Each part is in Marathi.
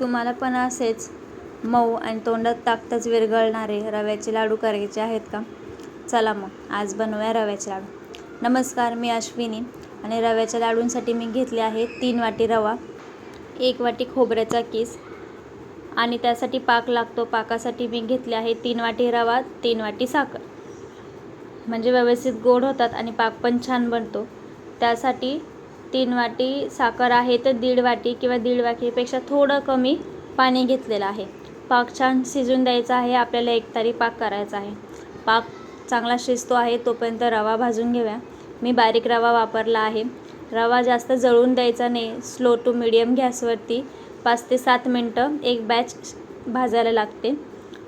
तुम्हाला पण असेच मऊ आणि तोंडात ताकतच विरघळणारे रव्याचे लाडू करायचे आहेत का? चला मग आज बनवूया रव्याचे लाडू. नमस्कार मी अश्विनी आणि रव्याच्या लाडूंसाठी मी घेतले आहे तीन वाटी रवा एक वाटी खोबऱ्याचा किस आणि त्यासाठी पाक लागतो. पाकासाठी मी घेतले आहे तीन वाटी रवा तीन वाटी साखर. म्हणजे व्यवस्थित गोड होतात आणि पाक पण छान बनतो. त्यासाठी तीन वाटी साखर आहे तर दीड वाटी किंवा दीड वाटीपेक्षा थोडं कमी पाणी घेतलेलं आहे. पाक छान शिजून द्यायचा आहे. आपल्याला एक तारी पाक करायचा आहे. पाक चांगला शिजतो आहे तोपर्यंत रवा भाजून घेऊया. मी बारीक रवा वापरला आहे. रवा जास्त जळून द्यायचा नाही. स्लो टू मिडियम गॅसवरती पाच ते सात मिनटं एक बॅच भाजायला लागते.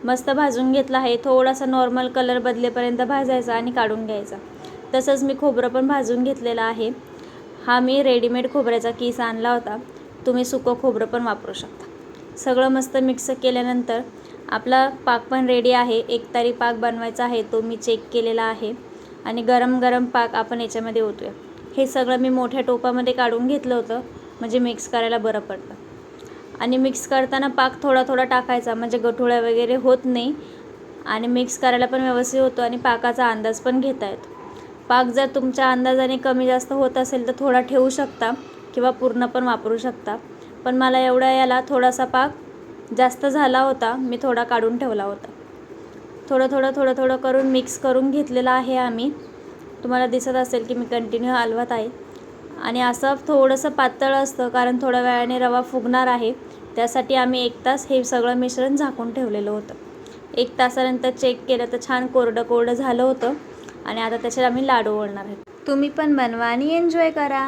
मस्त भाजून घेतला आहे. थोडासा नॉर्मल कलर बदलेपर्यंत भाजायचा आणि काढून घ्यायचा. तसंच मी खोबरं पण भाजून घेतलेलं आहे. हा मी रेडीमेड खोबऱ्याचा किस आणला होता. तुम्ही सुकं खोबरं पण वापरू शकता. सगळं मस्त मिक्स केल्यानंतर आपला पाक पण रेडी आहे. एक तारी पाक बनवायचा आहे तो मी चेक केलेला आहे. आणि गरम गरम पाक आपण याच्यामध्ये ओतूया. हे सगळं मी मोठ्या टोपामध्ये काढून घेतलं होतं म्हणजे मिक्स करायला बरं पडतं. आणि मिक्स करताना पाक थोडा थोडा टाकायचा म्हणजे गठुळ्या वगैरे होत नाही. आणि मिक्स करायला पण व्यवस्थित होतो आणि पाकाचा अंदाज पण घेता येतो. पाक जर तुमच्या अंदाजाने कमी जास्त होत असेल तर थोडा ठेवू शकता किंवा पूर्ण पण वापरू शकता. पण मला एवढा याला थोडासा पाक जास्त झाला होता मी थोडा काढून ठेवला होता. थोडं थोडं थोडं थोडं करून मिक्स करून घेतलेलं आहे आम्ही. तुम्हाला दिसत असेल की मी कंटिन्यू हलवत आहे. आणि असं थोडंसं पातळ असतं कारण थोड्या वेळाने रवा फुगणार आहे. त्यासाठी आम्ही एक तास हे सगळं मिश्रण झाकून ठेवलेलं होतं. एक तासानंतर चेक केलं तर छान कोरडं कोरडं झालं होतं. आणि आता त्याच्यात आम्ही लाडू ओढणार आहेत. तुम्ही पण बनवा आणि एन्जॉय करा.